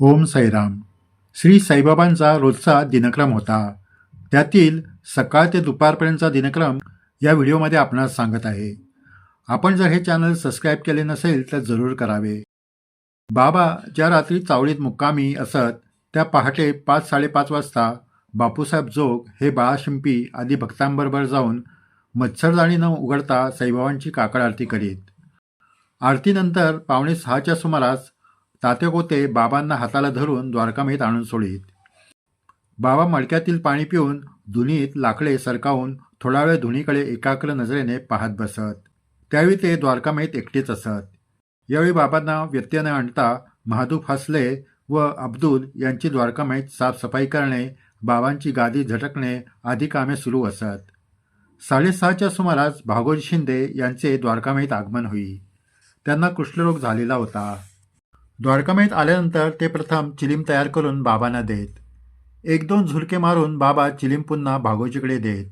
ओम साईराम श्री साईबाबांचा रोजचा दिनक्रम होता. त्यातील सकाळ ते दुपारपर्यंतचा दिनक्रम या व्हिडिओमध्ये आपणास सांगत आहे. आपण जर हे चॅनल सबस्क्राईब केले नसेल तर जरूर करावे. बाबा ज्या रात्री चावडीत मुक्कामी असत त्या पहाटे पाच साडेपाच वाजता बापूसाहेब जोग हे बाळाशिंपी आदी भक्तांबरोबर जाऊन मच्छरदाणी न उघडता साईबाबांची काकड आरती करीत. आरतीनंतर पावणे सहाच्या सुमारास तात्यागोते बाबांना हाताला धरून द्वारकामहीत आणून सोडीत. बाबा मडक्यातील पाणी पिऊन धुनीत लाकडे सरकावून थोडा वेळ धुनीकडे एकाग्र नजरेने पाहत बसत. त्यावेळी ते द्वारकामाईत एकटेच असत. यावेळी बाबांना व्यत्यय न आणता महादू फासले व अब्दुल यांची द्वारकामाईत साफसफाई करणे बाबांची गादी झटकणे आदी कामे सुरू असत. साडेसहाच्या सुमारास भागोजी शिंदे यांचे द्वारकामाईत आगमन होई. त्यांना कुष्ठरोग झालेला होता. द्वारकामेत आल्यानंतर ते प्रथम चिलीम तयार करून बाबांना देत. एक दोन झुलके मारून बाबा चिलीम पुन्हा भागोजीकडे देत.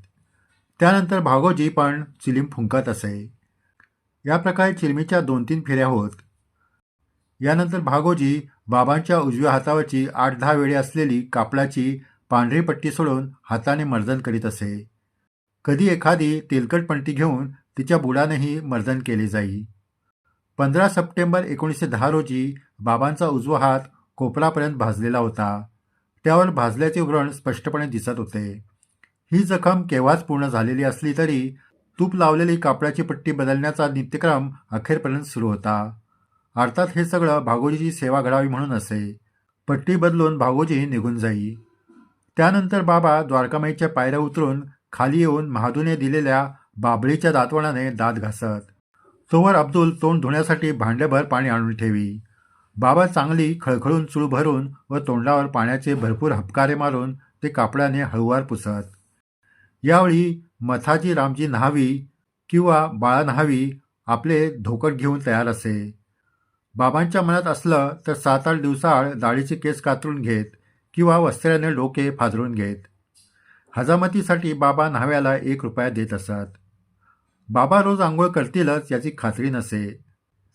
त्यानंतर भागोजी पण चिलीम फुंकत असे. या प्रकारे चिलमीच्या दोन तीन फेऱ्या होत. यानंतर भागोजी बाबांच्या उजव्या हातावरची आठ दहा वेळी असलेली कापडाची पांढरी पट्टी सोडून हाताने मर्दन करीत असे. कधी एखादी तेलकट पट्टी घेऊन तिच्या बुडानेही मर्दन केले जाई. पंधरा सप्टेंबर एकोणीसशे दहा रोजी बाबांचा उजवा हात कोपरापर्यंत भाजलेला होता. त्यावर भाजल्याचे व्रण स्पष्टपणे दिसत होते. ही जखम केव्हाच पूर्ण झालेली असली तरी तूप लावलेली कापडाची पट्टी बदलण्याचा नित्यक्रम अखेरपर्यंत सुरू होता. अर्थात हे सगळं भागोजीची सेवा घडावी म्हणून असे. पट्टी बदलून भागोजी निघून जाई. त्यानंतर बाबा द्वारकामाईच्या पायऱ्या उतरून खाली येऊन महादूने दिलेल्या बाबळीच्या दातवणाने दात घासत. तोवर अब्दुल तोंड धुण्यासाठी भांडेभर पाणी आणून ठेवी. बाबा चांगली खळखळून चूळ भरून व तोंडावर पाण्याचे भरपूर हपकारे मारून ते कापडाने हळूवार पुसत. यावेळी मथाजी रामजी न्हावी किंवा बाळा न्हावी आपले धोकट घेऊन तयार असे. बाबांच्या मनात असलं तर सात आठ दिवसाआड दाढीचे केस कातरून घेत किंवा वस्त्राने डोके फाजरून घेत. हजामतीसाठी बाबा न्हाव्याला एक रुपया देत असत. बाबा रोज आंघोळ करतीलच याची खात्री नसे.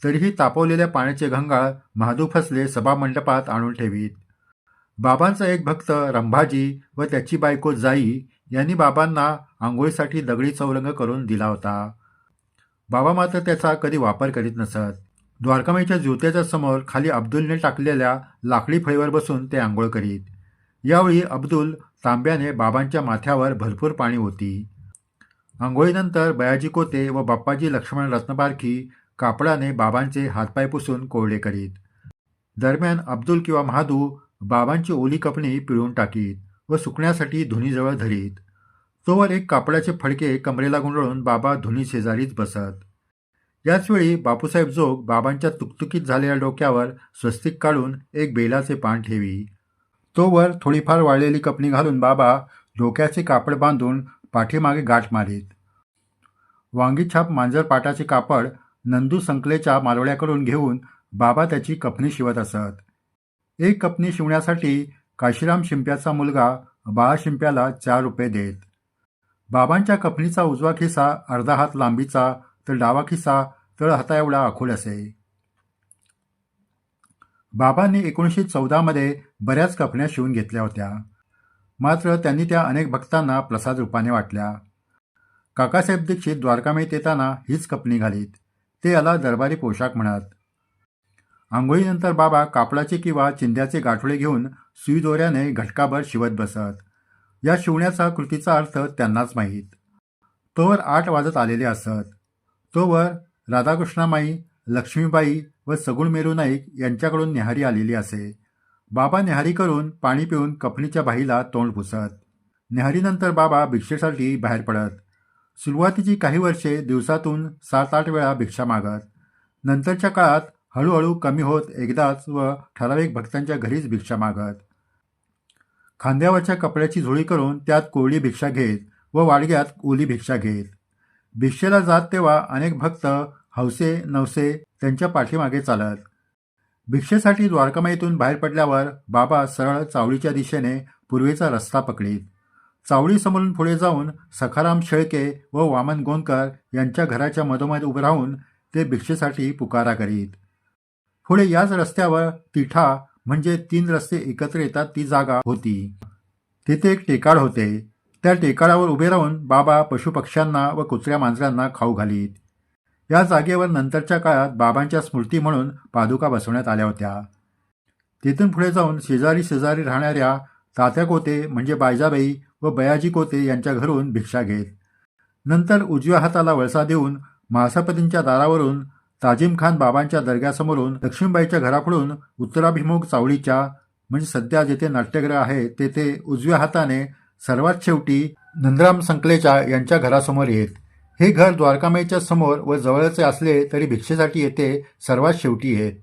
तरीही तापवलेल्या पाण्याचे घंगाळ महादू फसले सभामंडपात आणून ठेवीत. बाबांचा एक भक्त रंभाजी व त्याची बायको जाई यांनी बाबांना आंघोळीसाठी दगडी चौरंग करून दिला होता. बाबा मात्र त्याचा कधी वापर करीत नसत. द्वारकामाईच्या ज्योत्याच्या समोर खाली अब्दुलने टाकलेल्या लाकडी फळीवर बसून ते आंघोळ करीत. यावेळी अब्दुल तांब्याने बाबांच्या माथ्यावर भरपूर पाणी होती आंघोळीनंतर बयाजी कोते व बाप्पाजी लक्ष्मण रत्नबारखी कापडाने बाबांचे हातपाय पुसून कोरडे करीत. दरम्यान अब्दुल किंवा महादू बाबांची ओली कपणी पिळून टाकीत व सुकण्यासाठी धुनीजवळ धरीत. तोवर एक कापडाचे फडके कमरेला गुंडळून बाबा धुनी शेजारीच बसत. याचवेळी बापूसाहेब जोग बाबांच्या तुकतुकीत झालेल्या डोक्यावर स्वस्तिक काढून एक बेलाचे पान ठेवी. तोवर थोडीफार वाळलेली कपणी घालून बाबा डोक्याचे कापड बांधून पाठीमागे गाठ मारीत. वांगीछाप मांजर पाटाचे कापड नंदू संकलेच्या मालवड्याकडून घेऊन बाबा त्याची कपनी शिवत असत. एक कपनी शिवण्यासाठी काशीराम शिंप्याचा मुलगा बाळा शिंप्याला चार रुपये देत. बाबांच्या कपनीचा उजवा खिसा अर्धा हात लांबीचा तर डावा खिसा तळ हाता एवढा आखूड असे. बाबांनी एकोणीसशे चौदामध्ये बऱ्याच कपन्या शिवून घेतल्या होत्या. मात्र त्यांनी त्या अनेक भक्तांना प्रसाद रूपाने वाटल्या. काकासाहेब दीक्षित द्वारकामेत येताना हीच कपनी घालीत. ते याला दरबारी पोशाख म्हणत. आंघोळीनंतर बाबा कापडाचे किंवा चिंध्याचे गाठोडे घेऊन सुईदोऱ्याने घटकाभर शिवत बसत. या शिवण्याचा कृतीचा अर्थ त्यांनाच माहीत. तोवर आठ वाजत आलेले असत. तोवर राधाकृष्णामाई लक्ष्मीबाई व सगुण मेरू नाईक यांच्याकडून निहारी आलेली असे. बाबा न्याहारी करून पाणी पिऊन कफणीच्या बाईला तोंड पुसत न्याहारीनंतर बाबा भिक्षेसाठी बाहेर पडत. सुरुवातीची काही वर्षे दिवसातून सात आठ वेळा भिक्षा मागत. नंतरच्या काळात हळूहळू कमी होत एकदाच व ठराविक भक्तांच्या घरीच भिक्षा मागत. खांद्यावरच्या कपड्याची झोळी करून त्यात कोळी भिक्षा घेत व वाडग्यात ओली भिक्षा घेत. भिक्षेला जात तेव्हा अनेक भक्त हौसे नवसे त्यांच्या पाठीमागे चालत. भिक्षेसाठी द्वारकामाईतून बाहेर पडल्यावर बाबा सरळ चावडीच्या दिशेने पूर्वेचा रस्ता पकडीत. चावळीसमोरून पुढे जाऊन सखाराम शेळके व वामन गोंदकर यांच्या घराच्या मधोमध उभं राहून ते भिक्षेसाठी पुकारा करीत. पुढे याच रस्त्यावर तिठा म्हणजे तीन रस्ते एकत्र येतात ती जागा होती. तिथे एक टेकाड होते. त्या टेकाडावर उभे राहून बाबा पशुपक्ष्यांना व कुत्र्या मांजरांना खाऊ घालीत. या जागेवर नंतरच्या काळात बाबांच्या स्मृती म्हणून पादुका बसवण्यात आल्या होत्या. तिथून पुढे जाऊन शेजारी शेजारी राहणाऱ्या तात्या कोते म्हणजे बायजाबाई व बयाजी कोते यांच्या घरून भिक्षा घेत. नंतर उजव्या हाताला वळसा देऊन मासापतींच्या दारावरून ताजिम खान बाबांच्या दर्ग्यासमोरून लक्ष्मीबाईच्या घराकडून उत्तराभिमुख चावडीच्या म्हणजे सध्या जेथे नाट्यगृह आहे तेथे उजव्या हाताने सर्वात शेवटी नंदराम संकलेच्या यांच्या घरासमोर येत. हे घर द्वारकामाईच्या समोर व जवळचे असले तरी भिक्षेसाठी येथे सर्वात शेवटी येत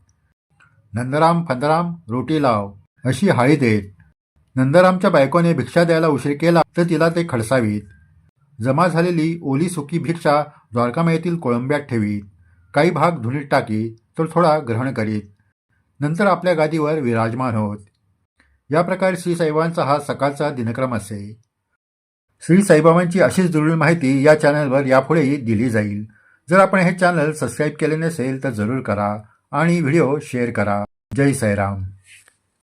नंदराम फंदराम रोटी लाव अशी हाळी देत. नंदरामच्या बायकोने भिक्षा द्यायला उशीर केला तर तिला ते खडसावीत. जमा झालेली ओली सुकी भिक्षा द्वारकामाईतील कोळंब्यात ठेवीत. काही भाग धुनीत टाकीत तर थोडा ग्रहण करीत. नंतर आपल्या गादीवर विराजमान होत. या प्रकारे श्री हा सकाळचा दिनक्रम असे. श्री साईबाबांची अशीच दुर्मिळ माहिती या चॅनलवर यापुढेही दिली जाईल. जर आपण हे चॅनल सबस्क्राईब केले नसेल तर जरूर करा आणि व्हिडिओ शेअर करा. जय साईराम.